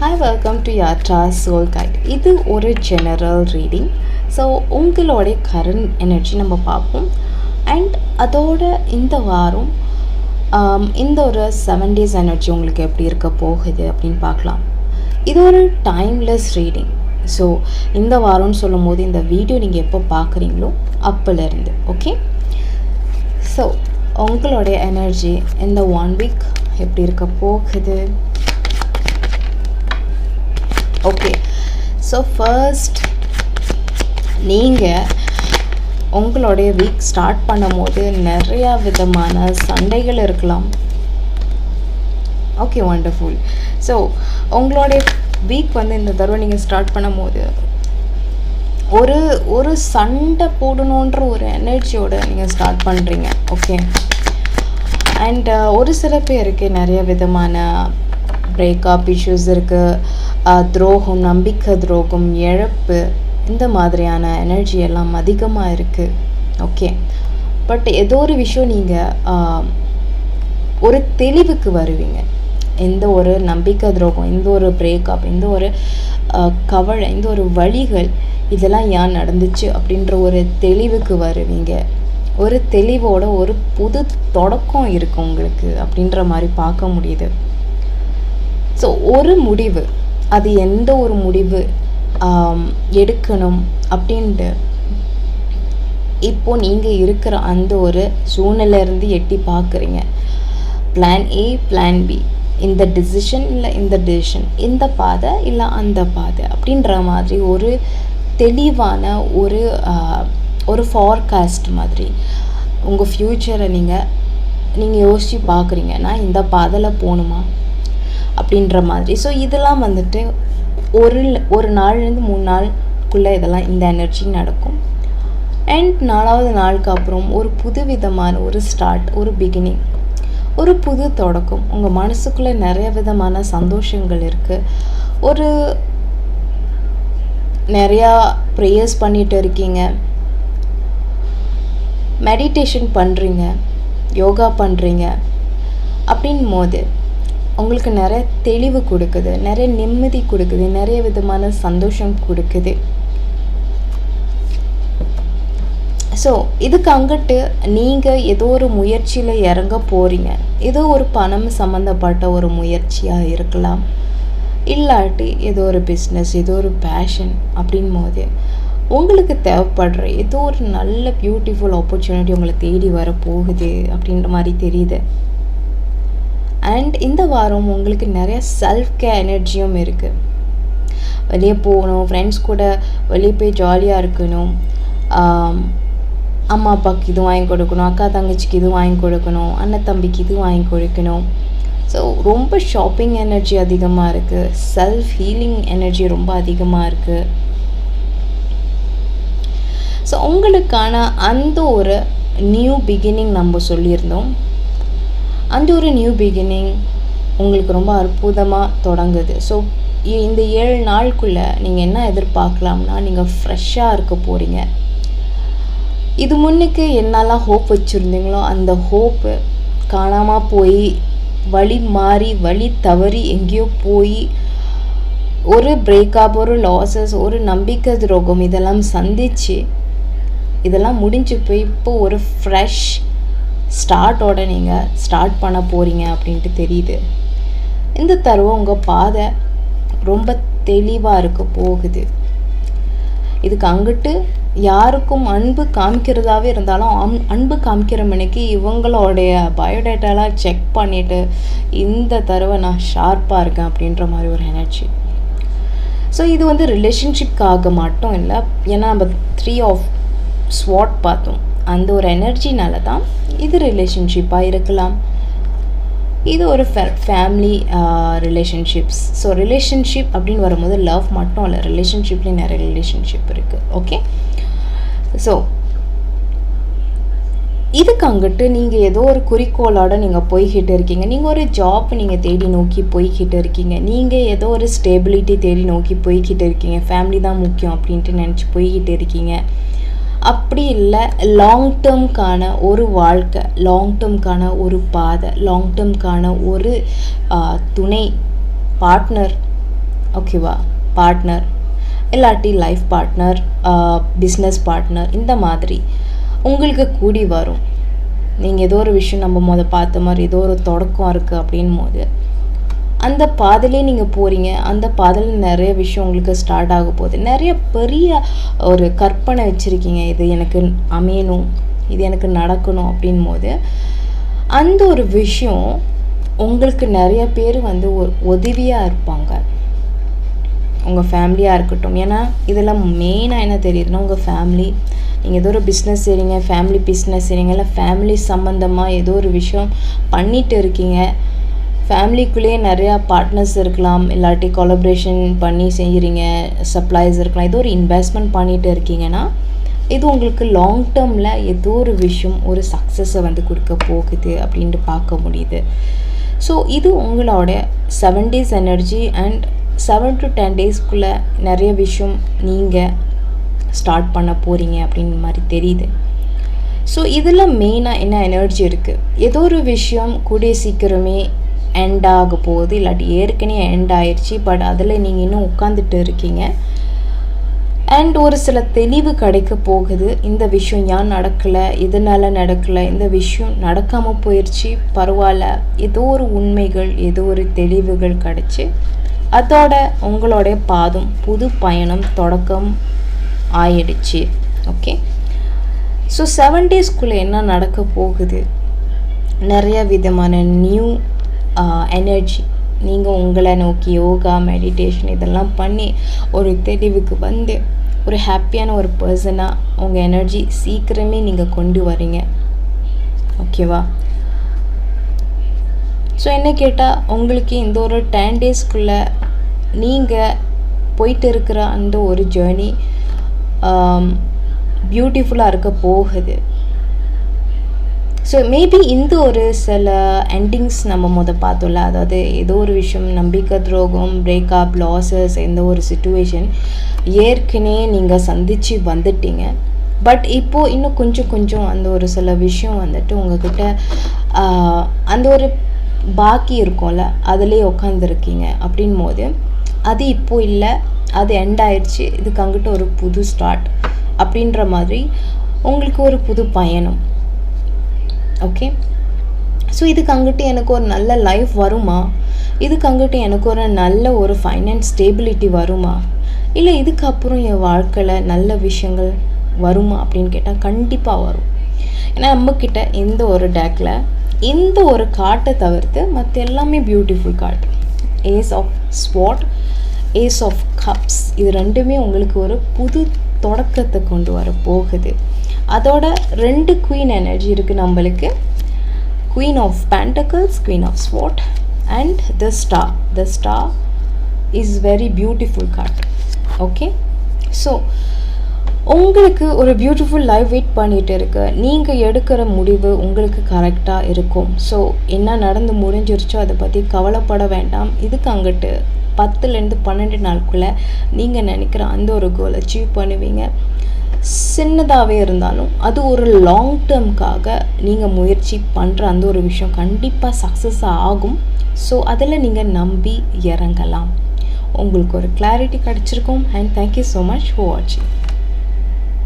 Hi welcome to Yatra soul guide இது ஒரு general reading so உங்களோடைய கரண்ட் எனர்ஜி நம்ம பார்ப்போம். அண்ட் அதோட இந்த வாரம் um, இந்த ஒரு செவன் டேஸ் எனர்ஜி உங்களுக்கு எப்படி இருக்க போகுது அப்படின்னு பார்க்கலாம். இது ஒரு டைம்லெஸ் ரீடிங் ஸோ இந்த வாரம்னு சொல்லும் போது இந்த வீடியோ நீங்கள் எப்போ பார்க்குறீங்களோ அப்போலேருந்து ஓகே ஸோ உங்களுடைய எனர்ஜி இந்த ஒன் வீக் எப்படி இருக்க போகுது? ஓகே ஸோ ஃபர்ஸ்ட் நீங்கள் உங்களுடைய வீக் ஸ்டார்ட் பண்ணும்போது நிறையா விதமான சண்டைகள் இருக்கலாம். ஓகே வண்டர்ஃபுல் ஸோ உங்களுடைய வீக் வந்து இந்த தடவை நீங்கள் ஸ்டார்ட் பண்ணும்போது ஒரு ஒரு சண்டை போடணுன்ற ஒரு எனர்ஜியோட நீங்கள் ஸ்டார்ட் பண்ணுறீங்க ஓகே அண்ட் ஒரு சில பேருக்கு நிறைய விதமான பிரேக்கப் இஷ்யூஸ் இருக்குது துரோகம் நம்பிக்கை துரோகம் இழப்பு இந்த மாதிரியான எனர்ஜி எல்லாம் அதிகமாக இருக்குது ஓகே பட் ஏதோ ஒரு விஷயம் நீங்கள் ஒரு தெளிவுக்கு வருவீங்க. எந்த ஒரு நம்பிக்கை துரோகம் இந்த ஒரு பிரேக்கப் இந்த ஒரு கவலை இந்த ஒரு வழிகள் இதெல்லாம் ஏன் நடந்துச்சு அப்படின்ற ஒரு தெளிவுக்கு வருவீங்க. ஒரு தெளிவோட ஒரு புது தொடக்கம் இருக்கும் உங்களுக்கு அப்படின்ற மாதிரி பார்க்க முடியுது. ஸோ ஒரு முடிவு. அது எந்த ஒரு முடிவு எடுக்கணும் அப்படின்ட்டு. இப்போ நீங்கள் இருக்கிற அந்த ஒரு சூழ்நிலையிலேருந்து எட்டி பார்க்குறீங்க பிளான் ஏ பிளான் பி இந்த டிசிஷன் இல்லை இந்த டிசிஷன் இந்த பாதை இல்லை அந்த பாதை அப்படின்ற மாதிரி ஒரு தெளிவான ஒரு ஒரு ஃபார்காஸ்ட் மாதிரி. உங்கள் ஃப்யூச்சரை நீங்கள் நீங்கள் யோசித்து பார்க்குறீங்க நான் இந்த பாதையில் போகணுமா அப்படின்ற மாதிரி. ஸோ இதெல்லாம் வந்துட்டு ஒரு ஒரு நாள்லேருந்து மூணு நாளுக்குள்ளே இதெல்லாம் இந்த எனர்ஜி நடக்கும். அண்ட் நாலாவது நாளுக்கு அப்புறம் ஒரு புது விதமான ஒரு ஸ்டார்ட் ஒரு பிகினிங் ஒரு புது தொடக்கம். உங்கள் மனசுக்குள்ளே நிறைய விதமான சந்தோஷங்கள் இருக்குது ஒரு நிறையா ப்ரேயர்ஸ் பண்ணிட்டு இருக்கீங்க. மெடிடேஷன் பண்ணுறீங்க யோகா பண்ணுறீங்க அப்படின் போது உங்களுக்கு நிறைய தெளிவு கொடுக்குது நிறைய நிம்மதி கொடுக்குது நிறைய விதமான சந்தோஷம் கொடுக்குது. ஸோ இதுக்கு அங்கிட்டு நீங்கள் ஏதோ ஒரு முயற்சியில் இறங்க போகிறீங்க ஏதோ ஒரு பணம் சம்மந்தப்பட்ட ஒரு முயற்சியாக இருக்கலாம். இல்லாட்டி ஏதோ ஒரு பிஸ்னஸ் ஏதோ ஒரு பேஷன் அப்படின் போது உங்களுக்கு தேவைப்படுற ஏதோ ஒரு நல்ல பியூட்டிஃபுல் ஆப்பர்ச்சுனிட்டி உங்களை தேடி வர போகுது அப்படின்ற மாதிரி தெரியுது. அண்ட் இந்த வாரம் உங்களுக்கு நிறைய செல்ஃப் கேர் எனர்ஜியும் இருக்குது வெளியே போகணும் ஃப்ரெண்ட்ஸ் கூட வெளியே போய் ஜாலியாக இருக்கணும். அம்மா அப்பாவுக்கு இது வாங்கி கொடுக்கணும் அக்கா தங்கச்சிக்கு இது வாங்கி கொடுக்கணும் அண்ணன் தம்பிக்கு இது வாங்கி கொடுக்கணும். ஸோ ரொம்ப ஷாப்பிங் எனர்ஜி அதிகமாக இருக்குது செல்ஃப் ஹீலிங் எனர்ஜி ரொம்ப அதிகமாக இருக்குது ஸோ உங்களுக்கான அந்த ஒரு நியூ பிகினிங் நம்ம சொல்லியிருந்தோம். அந்த ஒரு நியூ பிகினிங் உங்களுக்கு ரொம்ப அற்புதமாக தொடங்குது. ஸோ இந்த ஏழு நாளுக்குள்ளே நீங்கள் என்ன எதிர்பார்க்கலாம்னா நீங்கள் ஃப்ரெஷ்ஷாக இருக்க போகிறீங்க இது முன்னுக்கு என்னெல்லாம் ஹோப் வச்சுருந்தீங்களோ அந்த ஹோப்பு காணாமல் போய் வழி மாறி வழி தவறி எங்கேயோ போய் ஒரு பிரேக்கப் ஒரு லாசஸ் ஒரு நம்பிக்கை துரோகம் இதெல்லாம் சந்திச்சு இதெல்லாம் முடிஞ்சு போய் இப்போ ஒரு ஃப்ரெஷ் ஸ்டார்ட்டோட நீங்கள் ஸ்டார்ட் பண்ண போகிறீங்க அப்படின்ட்டு தெரியுது. இந்த தருவம் உங்கள் பாதை ரொம்ப தெளிவாக இருக்க போகுது. இதுக்கு அங்கிட்டு யாருக்கும் அன்பு காமிக்கிறதாவே இருந்தாலும் அம்- அன்பு காமிக்கிற மணிக்கு இவங்களோடைய பயோடேட்டாலாம் செக் பண்ணிவிட்டு இந்த தடவை நான் ஷார்ப்பாக இருக்கேன் அப்படின்ற மாதிரி ஒரு எனர்ஜி ஸோ இது வந்து ரிலேஷன்ஷிப்காக மட்டும் இல்லை ஏன்னா நம்ம த்ரீ ஆஃப் ஸ்வாட் பார்த்தோம். அந்த ஒரு எனர்ஜினால தான் இது ரிலேஷன்ஷிப்பாக இருக்கலாம். இது ஒரு ஃபேமிலி ரிலேஷன்ஷிப்ஸ் ஸோ ரிலேஷன்ஷிப் அப்படின்னு வரும்போது லவ் மட்டும் இல்லை ரிலேஷன்ஷிப்லேயும் நிறைய ரிலேஷன்ஷிப் இருக்குது ஓகே ஸோ இதுக்கு அங்கிட்டு நீங்கள் ஏதோ ஒரு குறிக்கோளோட நீங்கள் போய்கிட்டு இருக்கீங்க. நீங்கள் ஒரு ஜாப் நீங்கள் தேடி நோக்கி போய்கிட்டு இருக்கீங்க. நீங்கள் ஏதோ ஒரு ஸ்டேபிலிட்டி தேடி நோக்கி போய்கிட்டு இருக்கீங்க. ஃபேமிலி தான் முக்கியம் அப்படின்ட்டு நினச்சி போய்கிட்டு இருக்கீங்க. அப்படி இல்லை லாங் டேர்ம்க்கான ஒரு வாழ்க்கை லாங் டேர்ம்க்கான ஒரு பாதை லாங் டேர்ம்க்கான ஒரு துணை பார்ட்னர் ஓகேவா பார்ட்னர் இல்லாட்டி லைஃப் பார்ட்னர் பிஸ்னஸ் பார்ட்னர் இந்த மாதிரி உங்களுக்கு கூடி வரும். நீங்கள் ஏதோ ஒரு விஷயம் நம்ம மொதல் பார்த்த மாதிரி ஏதோ ஒரு தொடக்கம் இருக்குது அப்படின் போது அந்த பாதையிலே நீங்கள் போகிறீங்க அந்த பாதையில் நிறைய விஷயம் உங்களுக்கு ஸ்டார்ட் ஆக போகுது. நிறைய பெரிய ஒரு கற்பனை வச்சுருக்கீங்க. இது எனக்கு அமையணும் இது எனக்கு நடக்கணும் அப்படின் போது அந்த ஒரு விஷயம் உங்களுக்கு நிறைய பேர் வந்து ஒரு உதவியாக இருப்பாங்க. உங்கள் ஃபேமிலியாக இருக்கட்டும். ஏன்னா இதெல்லாம் மெயினாக என்ன தெரியுதுன்னா உங்கள் ஃபேமிலி நீங்கள் ஏதோ ஒரு பிஸ்னஸ் செய்கிறீங்க ஃபேமிலி பிஸ்னஸ் செய்கிறீங்க இல்லை ஃபேமிலி சம்மந்தமாக ஏதோ ஒரு விஷயம் பண்ணிட்டு இருக்கீங்க. ஃபேமிலிக்குள்ளேயே நிறையா பார்ட்னர்ஸ் இருக்கலாம். இல்லாட்டி கொலப்ரேஷன் பண்ணி செய்கிறீங்க சப்ளைஸ் இருக்கலாம். ஏதோ ஒரு இன்வெஸ்ட்மெண்ட் பண்ணிகிட்டு இருக்கீங்கன்னா இது உங்களுக்கு லாங் டேர்மில் ஏதோ ஒரு விஷயம் ஒரு சக்ஸஸை வந்து கொடுக்க போகுது அப்படின்ட்டு பார்க்க முடியுது. ஸோ இது உங்களோட seven days energy and seven to ten டேஸ்க்குள்ளே நிறைய விஷயம் நீங்கள் ஸ்டார்ட் பண்ண போகிறீங்க அப்படின்ற மாதிரி தெரியுது. ஸோ இதில் மெயினாக என்ன எனர்ஜி இருக்குது ஏதோ ஒரு விஷயம் கூடிய சீக்கிரமே எண்ட் ஆக போகுது. இல்லாட்டி ஏற்கனவே எண்ட் ஆயிடுச்சு பட் அதில் நீங்கள் இன்னும் உட்காந்துட்டு இருக்கீங்க. அண்ட் ஒரு சில தெளிவு கிடைக்க போகுது. இந்த விஷயம் ஏன் நடக்கலை? இதனால் நடக்கலை? இந்த விஷயம் நடக்காமல் போயிடுச்சு பரவாயில்ல. ஏதோ ஒரு உண்மைகள் ஏதோ ஒரு தெளிவுகள் கிடச்சி. அதோட உங்களுடைய பாதம் புது பயணம் தொடக்கம் ஆயிடுச்சு. ஓகே ஸோ செவன் டேஸ்க்குள்ளே என்ன நடக்க போகுது? நிறைய விதமான நியூ எனர்ஜி நீங்கள் உங்களை நோக்கி யோகா மெடிடேஷன் இதெல்லாம் பண்ணி ஒரு தெளிவுக்கு வந்து ஒரு ஹாப்பியான ஒரு பர்சனாக உங்கள் எனர்ஜி சீக்கிரமே நீங்கள் கொண்டு வரீங்க. ஓகேவா ஸோ என்ன கேட்டால் உங்களுக்கு இந்த ஒரு டென் டேஸ்க்குள்ளே நீங்கள் போயிட்டு இருக்கிற அந்த ஒரு ஜேர்னி பியூட்டிஃபுல்லாக இருக்க போகுது. ஸோ மேபி இந்த ஒரு சில எண்டிங்ஸ் நம்ம முத பார்த்தோம்ல அதாவது ஏதோ ஒரு விஷயம் நம்பிக்கை துரோகம் பிரேக்கப் லாஸஸ் எந்த ஒரு சுச்சுவேஷன் ஏற்கனவே நீங்கள் சந்தித்து வந்துட்டீங்க. பட் இப்போது இன்னும் கொஞ்சம் கொஞ்சம் அந்த ஒரு சில விஷயம் வந்துட்டு உங்ககிட்ட அந்த ஒரு பாக்கி இருக்கும்ல அதிலே உட்காந்துருக்கீங்க அப்படின் போது அது இப்போது இல்லை அது எண்ட் ஆயிடுச்சு இதுக்கு அங்கிட்ட ஒரு புது ஸ்டார்ட் அப்படின்ற மாதிரி உங்களுக்கு ஒரு புது பயணம். ஓகே ஸோ இதுக்கு அங்கிட்டு எனக்கு ஒரு நல்ல லைஃப் வருமா? இதுக்கு அங்கிட்டு எனக்கு ஒரு நல்ல ஒரு ஃபைனான்ஸ் ஸ்டேபிலிட்டி வருமா? இல்லை இதுக்கப்புறம் என் வாழ்க்கையில் நல்ல விஷயங்கள் வருமா அப்படின்னு கேட்டால் கண்டிப்பாக வரும். ஏன்னா நம்மக்கிட்ட எந்த ஒரு டேக்கில் எந்த ஒரு காட்டை தவிர்த்து மற்ற எல்லாமே beautiful card ace of sword ace of cups இது ரெண்டுமே உங்களுக்கு ஒரு புது தொடக்கத்தை கொண்டு வர போகுது. அதோட ரெண்டு குயின் எனர்ஜி இருக்குது நம்மளுக்கு. Queen of pentacles queen of sword and the star the star is very beautiful card okay so உங்களுக்கு ஒரு பியூட்டிஃபுல் லைஃப் வெயிட் பண்ணிகிட்டு இருக்கு. நீங்கள் எடுக்கிற முடிவு உங்களுக்கு கரெக்டாக இருக்கும். ஸோ என்ன நடந்து முடிஞ்சிருச்சோ அதை பற்றி கவலைப்பட வேண்டாம். இதுக்கு அங்கிட்டு பத்துலேருந்து பன்னெண்டு நாளுக்குள்ளே நீங்கள் நினைக்கிற அந்த ஒரு கோல் அச்சீவ் பண்ணுவீங்க. சின்னதாகவே இருந்தாலும் அது ஒரு லாங் டேர்ம்காக நீங்கள் முயற்சி பண்ணுற அந்த ஒரு விஷயம் கண்டிப்பாக சக்ஸஸ் ஆகும். ஸோ அதில் நீங்கள் நம்பி இறங்கலாம். உங்களுக்கு ஒரு கிளாரிட்டி கிடச்சிருக்கும். And thank you so much for வாட்சிங்